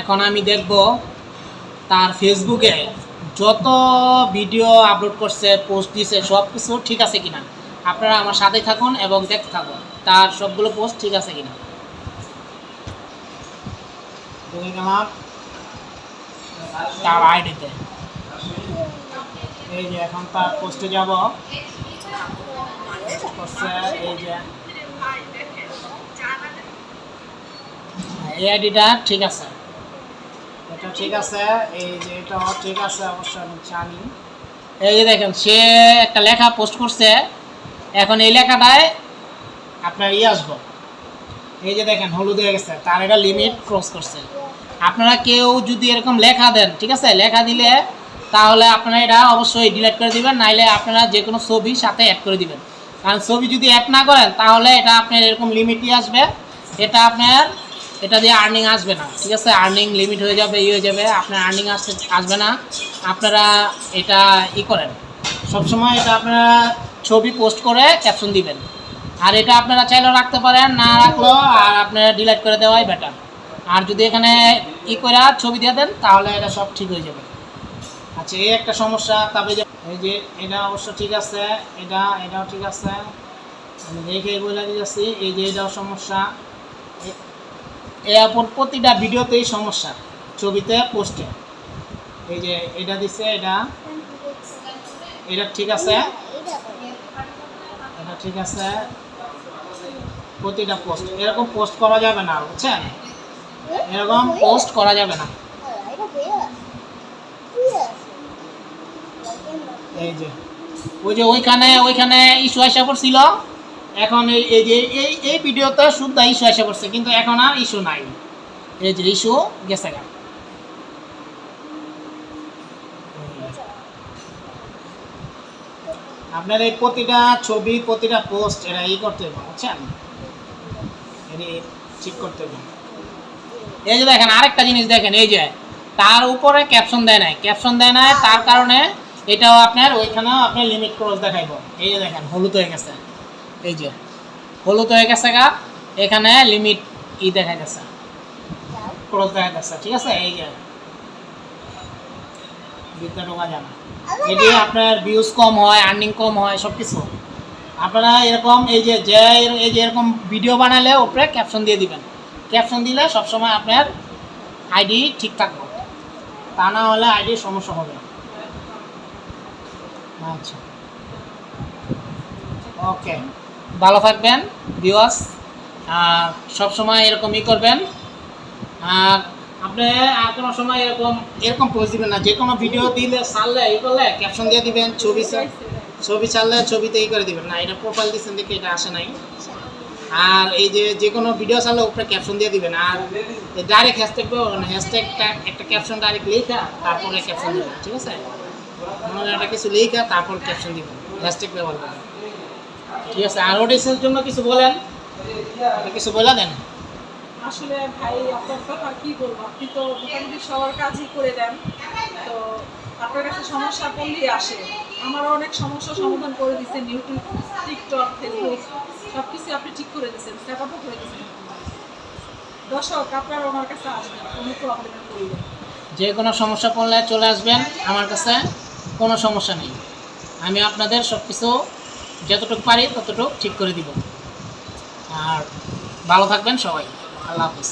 এখন আমি দেখব তার ফেসবুকে যত ভিডিও আপলোড করছে পোস্ট দিছে সব কিছু ঠিক আছে কিনা। আপনারা আমার সাথে থাকুন এবং দেখতে থাকুন, তার সবগুলো পোস্ট ঠিক আছে কিনা। তার আইডিতে এই যে এখন তার পোস্টে যাব। এই আইডিটা ঠিক আছে। এটা ঠিক আছে, এই যে এটাও ঠিক আছে অবশ্যই আমি জানি। এই যে দেখেন, সে একটা লেখা পোস্ট করছে। এখন এই লেখাটায় আপনার ইয়ে আসব। এই যে দেখেন, হলুদ হয়ে গেছে, তার এটা লিমিট ক্রস করছে। আপনারা কেউ যদি এরকম লেখা দেন, ঠিক আছে, লেখা দিলে তাহলে আপনারা এটা অবশ্যই ডিলিট করে দিবেন, নাইলে আপনারা যে কোনো ছবি সাথে অ্যাড করে দিবেন। কারণ ছবি যদি অ্যাড না করেন, তাহলে এটা আপনার এরকম লিমিটই আসবে। এটা আপনার এটা দিয়ে আর্নিং আসবে না, ঠিক আছে? আর্নিং লিমিট হয়ে যাবে ই হয়ে যাবে, আপনার আর্নিং আসতে, আসবে না। আপনারা এটা ই করেন। সবসময় এটা আপনারা ছবি পোস্ট করে ক্যাপশন দিবেন। আর এটা আপনারা চাইলেও রাখতে পারেন, না রাখলেও আর আপনারা ডিলিট করে দেওয়াই বেটার আর যদি এখানে ই করে ছবি দিয়ে দেন, তাহলে এটা সব ঠিক হয়ে যাবে। আচ্ছা এই একটা সমস্যা, তবে এই যে, এটা অবশ্য ঠিক আছে, এটা, এটাও ঠিক আছে। আমি দেখে বলে দিয়েছি, এই যে এটাও সমস্যা। এরপর প্রতিটা ভিডিওতেই সমস্যা, ছবিতে পোস্টে। এই যে এটা দিচ্ছে এটা? এটা ঠিক আছে? এটা ঠিক আছে? প্রতিটা পোস্ট, এরকম পোস্ট করা যাবে না, বুঝছেন? এরকম পোস্ট করা যাবে না। এই যে, ওই যে ওইখানে ওইখানে ইস্যু আসা পড়ছিল? এখন এই এই যে, এই এই ভিডিওতে শুদ্ধ ইস্যু আসা পড়ছে, কিন্তু এখন আর ইস্যু নাই। এই যে ইস্যু গেছে গা। আপনার এই প্রতিটা ছবি, প্রতিটা পোস্ট এরা ই করতে হবে, বুঝছেন? ঠিক করতে হবে। এই যে দেখেন, আরেকটা জিনিস দেখেন, এই যে, তার উপরে ক্যাপশন দেয় নাই। ক্যাপশন দেয় নাই, তার কারণে এটাও আপনার ওইখানেও আপনার লিমিট ক্রস দেখাইব। এই যে দেখেন, হলুদ হয়ে গেছে। এই যে, হলুদ হয়ে গেছে গা, এখানে লিমিট ই দেখা গেছে ঠিক আছে? এই যে এটি আপনার ভিউজ কম হয় আর্নিং কম হয় সব কিছু আপনারা এরকম এই যে যে এই যে এরকম ভিডিও বানালে উপরে ক্যাপশন দিয়ে দিবেন। ক্যাপশন দিলে সবসময় আপনার আইডি ঠিক থাকবে। তা না হলে আইডির সমস্যা হবে। আচ্ছা। ওকে ভালো থাকবেন ভিউয়ার্স আর সবসময় এরকমই করবেন। আর আপনি আর কোনো সময় এরকম এরকম পোস্ট দিবেন না। যে কোনো ভিডিও দিলে, ছাড়লে এই করলে ক্যাপশন দিয়ে দিবেন, ছবি ছবি ছাড়লে ছবিতে এই করে দিবেন। না, এটা প্রোফাইল দিচ্ছেন দেখে এটা আসে নাই। আর এই যে যে কোনো ভিডিও ছাড়লে উপরে ক্যাপশন দিয়ে দিবেন। আর ডাইরেক্ট হ্যাশট্যাগ হ্যাশট্যাগটা একটা ক্যাপশন ডাইরেক্ট লেখা তারপরে ক্যাপশন দিবেন, ঠিক আছে? মনে একটা কিছু লেখা তারপর ক্যাপশন দিবেন। হ্যাশট্যাগ ব্যবহার করবেন। ঠিক আছে আর ওডিসের জন্য কিছু বলেন? কিছু বলে দেন? আসলে ভাই আপনার কথা কি বলব? আপনি তো মোটামুটি সবার কাজই করে দেন। তো আপনার কাছে সমস্যা পড়লেই আসে। আমারও অনেক সমস্যা সমাধান করে দিচ্ছেন ইউটিউব টিকটক ফেসবুক সব কিছু আপনি ঠিক করে দিচ্ছেন সেট আপও করে দিচ্ছেন দর্শক আপনারা আমার কাছে আসবেন কোনো প্রবলেমে পড়বেন যে কোনো সমস্যা পড়লে চলে আসবেন আমার কাছে কোনো সমস্যা নেই। আমি আপনাদের সব কিছু যতটুকু পারি ততটুকু ঠিক করে দিব। আর ভালো থাকবেন সবাই। আল্লাহ হাফিজ।